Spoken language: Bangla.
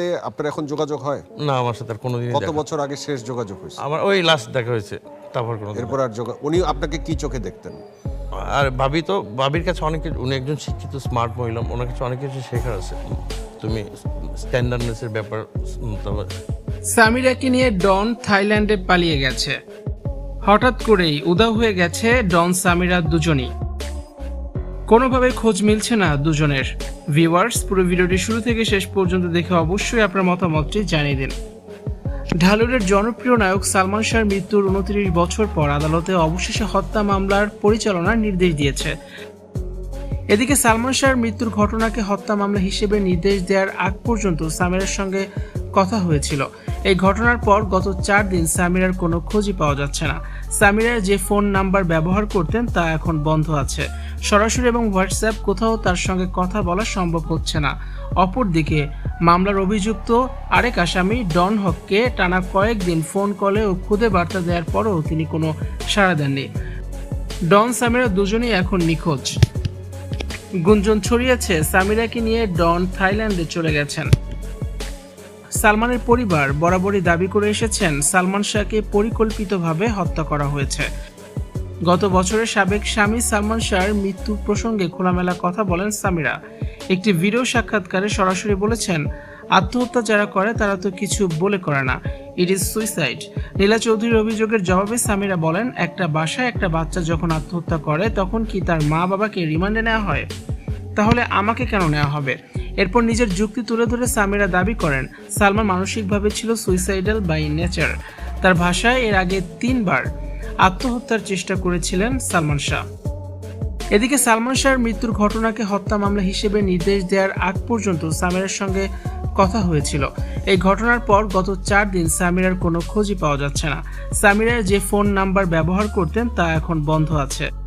সাথে আপনার এখন যোগাযোগ হয়? না আমার সাথে আর কোনোদিনই কত বছর আগে শেষ যোগাযোগ হয়েছে? আমার ওই লাস্ট দেখা হয়েছে তারপর কোনো এরপর আর যোগা উনি আপনাকে কি চোখে দেখতেন? আর ভাবি তো ভাবির কাছে অনেক কিছু উনি একজন শিক্ষিত স্মার্ট মহিলা ওনার কাছে অনেক কিছু শেখার আছে। তুমি স্ট্যান্ডার্ডনেসের ব্যাপার তারপর সামিরাকে নিয়ে ডন থাইল্যান্ডে পালিয়ে গেছে। হঠাৎ করেই উদাও হয়ে গেছে ডন সামিরা দুজনই। কোনোভাবে খোঁজ মিলছে না দুজনের। ভিউয়ার্স পুরো ভিডিওটি শুরু থেকে শেষ পর্যন্ত দেখে অবশ্যই আপনার মতামতটি জানিয়ে দিন। ঢালুরের জনপ্রিয় নায়ক সালমান শাহর মৃত্যুর উনত্রিশ বছর পর আদালতে অবশেষে হত্যা মামলার পরিচালনার নির্দেশ দিয়েছে। এদিকে সালমান শাহর মৃত্যুর ঘটনাকে হত্যা মামলা হিসেবে নির্দেশ দেওয়ার আগ পর্যন্ত সামিরার সঙ্গে কথা হয়েছিল। এই ঘটনার পর গত চার দিন সামিরার কোনো খোঁজই পাওয়া যাচ্ছে না। সামিরার যে ফোন নাম্বার ব্যবহার করতেন তা এখন বন্ধ আছে। সরাসরি এবং হোয়াটসঅ্যাপ কোথাও তার সঙ্গে কথা বলা সম্ভব হচ্ছে না। অপরদিকে, মামলার অভিযুক্ত আরেক আসামি ডন হককে টানা কয়েকদিন ফোন কলে ও খুদে বার্তা দেওয়ার পরও তিনি কোনো সাড়া দেননি। ডন, সামিরা দুজনেই এখন নিখোঁজ। গুঞ্জন ছড়িয়েছে সামিরাকে নিয়ে ডন থাইল্যান্ডে চলে গেছেন। সালমানের পরিবার বরাবরই দাবি করে এসেছেন, সালমান শাহকে পরিকল্পিতভাবে হত্যা করা হয়েছে। গত বছরের সাবেক স্বামী সালমান শাহর মৃত্যু প্রসঙ্গে খোলামেলা কথা বলেন সামিরা। একটি ভিডিও সাক্ষাৎকারে সরাসরি বলেছেন, আত্মহত্যা যারা করে, তারা তো কিছু বলে করে না। ইট ইজ সুইসাইড নীলা চৌধুরীর অভিযোগের জবাবে সামিরা বলেন, একটা বাসায় একটা বাচ্চা যখন আত্মহত্যা করে, তখন কি তার মা বাবাকে রিমান্ডে নেওয়া হয়? তাহলে আমাকে কেন নেওয়া হবে? এরপর নিজের যুক্তি তুলে ধরে সামিরা দাবি করেন, সালমান মানসিকভাবে ছিল সুইসাইডাল বাই নেচার তার ভাষায় এর আগে তিনবার আত্মহত্যার চেষ্টা করেছিলেন সালমান শাহ। এদিকে সালমান শাহর মৃত্যুর ঘটনাকে হত্যা মামলা হিসেবে নির্দেশ দেওয়ার আগ পর্যন্ত সামিরার সঙ্গে কথা হয়েছিল। এই ঘটনার পর গত চার দিন সামিরার কোনো খোঁজই পাওয়া যাচ্ছে না। সামিরার যে ফোন নাম্বার ব্যবহার করতেন তা এখন বন্ধ আছে।